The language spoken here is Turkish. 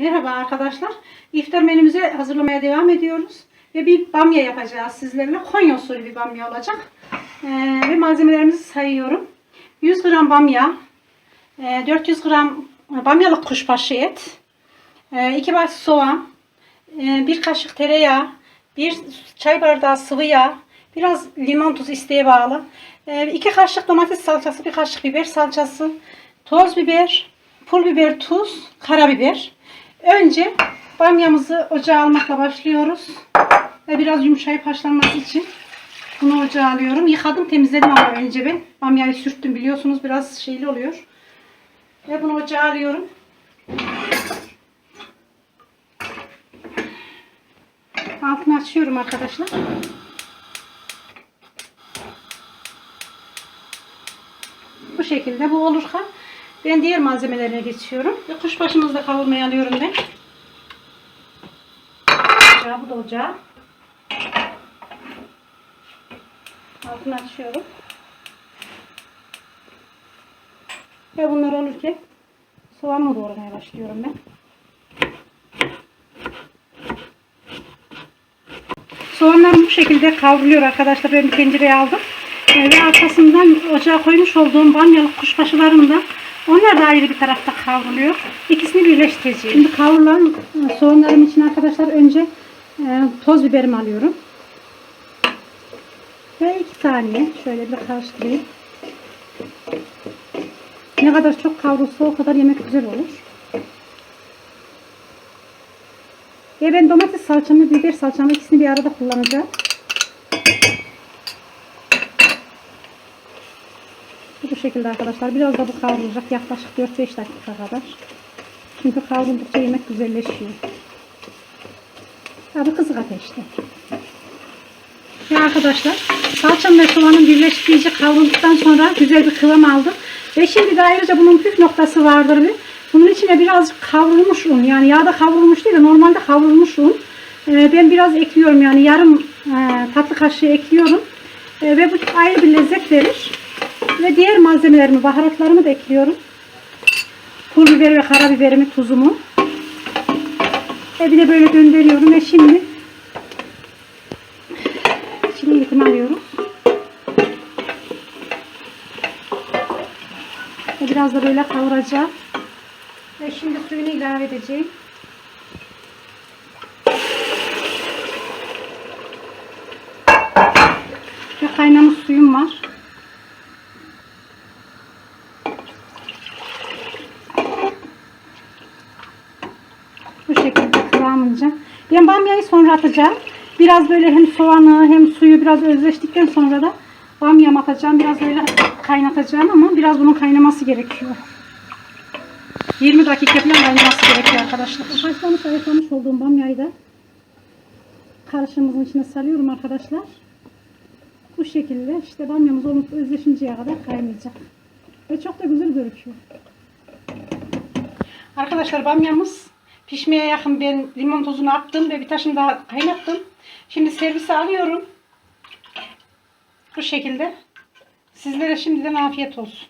Merhaba arkadaşlar. İftar menümüzü hazırlamaya devam ediyoruz. Ve bir bamya yapacağız sizlerle. Konya usulü bir bamya olacak. Ee, ve malzemelerimizi sayıyorum. 100 gram bamya, e, 400 gram bamyalık kuşbaşı et, 2 baş soğan, 1 kaşık tereyağı, 1 çay bardağı sıvı yağ, biraz limon tuzu isteğe bağlı, 2 kaşık domates salçası, 1 kaşık biber salçası, toz biber, pul biber, tuz, karabiber. Önce bamyamızı ocağa almakla başlıyoruz. Ve biraz yumuşayıp haşlanması için bunu ocağa alıyorum. Yıkadım temizledim ama önce ben. Bamyayı sürttüm biliyorsunuz biraz şeyli oluyor. Ve bunu ocağa alıyorum. Altını açıyorum arkadaşlar. Bu şekilde bu olursa ben diğer malzemelerine geçiyorum. Ve kuşbaşımızı da kavurmaya alıyorum ben. Ocağı, bu da ocağı. Altını açıyorum. Ve bunlar olurken soğanımı doğramaya başlıyorum ben. Soğanlarım bu şekilde kavruluyor arkadaşlar. Ben bir tencereye aldım. Ve arkasından ocağa koymuş olduğum bamyalık kuşbaşılarım da onlar da ayrı bir tarafta kavruluyor. İkisini birleştireceğim. Şimdi kavrulan e, soğanlarım için arkadaşlar önce e, toz biberimi alıyorum. Ve iki saniye şöyle bir karıştırayım. Ne kadar çok kavrulsa o kadar yemek güzel olur. Ve ben domates salçamı, biber salçamı ikisini bir arada kullanacağım. Şekilde arkadaşlar. Biraz da bu kavrulacak. Yaklaşık 4-5 dakika kadar. Çünkü kavruldukça yemek güzelleşiyor. Tabi kızık ateşte. Ve arkadaşlar salçam ve soğanın birleşip iyice kavrulduktan sonra güzel bir kıvam aldı. Ve şimdi de ayrıca bunun püf noktası vardır bir. Bunun içine birazcık kavrulmuş un yani yağda kavrulmuş değil de normalde kavrulmuş un. Ee, ben biraz ekliyorum yani yarım e, tatlı kaşığı ekliyorum. E, ve bu ayrı bir lezzet verir. Ve diğer malzemelerimi, baharatlarımı da ekliyorum. Pul biber ve karabiberimi, tuzumu. Ve bir de böyle döndürüyorum ve şimdi yıkım alıyorum. Ve biraz da böyle kavuracağım. Ve şimdi suyunu ilave edeceğim. Ve kaynamış suyum var. Bu şekilde kıvamınca. Ben bamyayı sonra atacağım. Biraz böyle hem soğanı hem suyu biraz özleştikten sonra da bamyamı atacağım. Biraz böyle kaynatacağım ama biraz bunun kaynaması gerekiyor. 20 dakika falan kaynaması gerekiyor arkadaşlar. Haşlamış ayıklamış olduğum bamyayı da karışımımızın içine salıyorum arkadaşlar. Bu şekilde işte bamyamız olup özleşinceye kadar kaynayacak. Ve çok da güzel gözüküyor. Arkadaşlar bamyamız pişmeye yakın ben limon tozunu attım ve bir taşım daha kaynattım. Şimdi servise alıyorum. Bu şekilde. Sizlere şimdiden afiyet olsun.